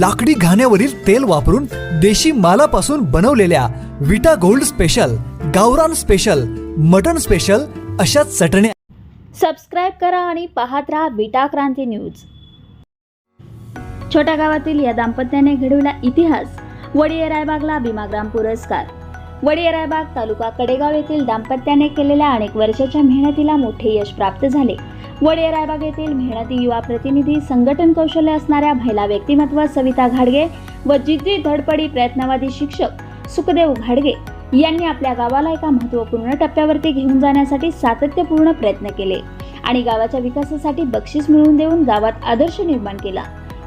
लाकडी घाण्यावरील तेल वापरून देशी मालापासून बनवलेल्या विटा गोल्ड स्पेशल गावरान स्पेशल मटन स्पेशल अशा चटण्या सबस्क्राईब करा आणि पाहत राहा विटा क्रांती न्यूज. छोट्या गावातील या दाम्पत्याने घडविला इतिहास वडिये रायबागला भीमाग्राम पुरस्कार. वडिये रायबाग तालुका कडेगाव येथील दाम्पत्याने केलेल्या अनेक वर्षाच्या मेहनतीला मोठे यश प्राप्त झाले. वडे रायबाग येथील मेहनती युवा प्रतिनिधी संघटन कौशल्य असणाऱ्या महिला व्यक्तिमत्व सविता घाडगे व जिद्दी धडपडी प्रयत्नवादी शिक्षक सुखदेव घाडगे यांनी आपल्या गावाला एका महत्त्वपूर्ण टप्प्यावरती घेऊन जाण्यासाठी सातत्यपूर्ण प्रयत्न केले आणि गावाच्या विकासासाठी बक्षीस मिळवून देऊन गावात आदर्श निर्माण केला.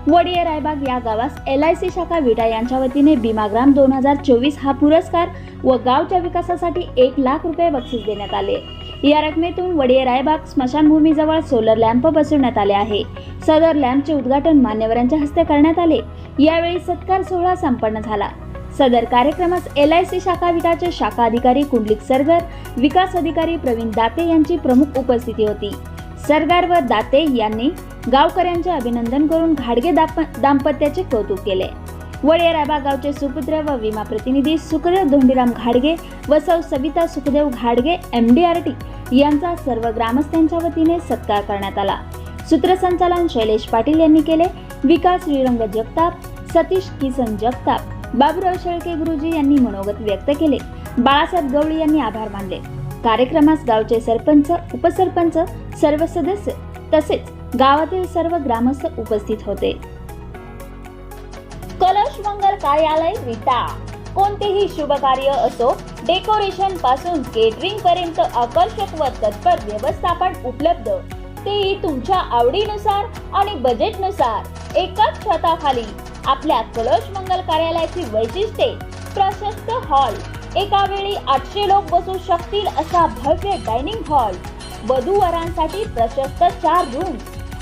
वडिये रायबाग या गावास एल आय सी शाखा विटा यांच्या वतीने भीमाग्राम दोन हजार चोवीस हा पुरस्कार व गावच्या विकासासाठी एक लाख रुपये बक्षीस देण्यात आले. या रकमेतून वडिये रायबाग स्मशानभूमीजवळ सोलर लॅम्प बसवण्यात आले आहे. सदर लॅम्पचे उद्घाटन मान्यवरांच्या हस्ते करण्यात आले. यावेळी सत्कार सोहळा संपन्न झाला. सदर कार्यक्रमास एल आय सी शाखा विटाचे शाखा अधिकारी कुंडलिक सरगर विकास अधिकारी प्रवीण दाते यांची प्रमुख उपस्थिती होती. सरगार व दाते यांनी गावकऱ्यांचे अभिनंदन करून घाडगे दाप- दाम्पत्याचे कौतुक केले. वडे राबा गावचे सुपुत्र व विमा प्रतिनिधी सुखदेव धोंडीराम घाडगे व सौ सविता सुखदेव घाडगे एम डी आर टी यांचा सर्व ग्रामस्थांच्या वतीने सत्कार करण्यात आला. सूत्रसंचालन शैलेश पाटील यांनी केले. विकास श्रीरंग जगताप सतीश किसन जगताप बाबुराव शेळके गुरुजी यांनी मनोगत व्यक्त केले. बाळासाहेब गवळी यांनी आभार मानले. कार्यक्रमास गावचे सरपंच उपसरपंच सर्व सदस्य तसेच गावातील सर्व ग्रामस्थ उपस्थित होते. कलश मंगल कार्यालय विटा. कोणतेही शुभ कार्य असो डेकोरेशनपासून केटरिंग पर्यंत आकर्षक व तत्पर व्यवस्थापन उपलब्ध. तेही तुमच्या आवडीनुसार आणि बजेटनुसार. एकाच छताखाली आपल्या कलश मंगल कार्यालयाची वैशिष्ट्ये प्रशस्त हॉल. एका वेळी आठशे लोक बसू शकतील असा भव्य डायनिंग हॉल. वधू वरांसाठी प्रशस्त चार रूम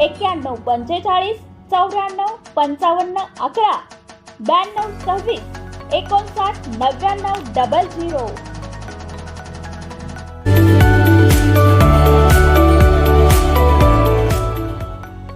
एक्क्याण्णव पंचेचाळीस चौऱ्याण्णव पंचावन्न अकरा. ब्याण्णव सव्वीस एकोणसाठ नव्याण्णव डबल झिरो.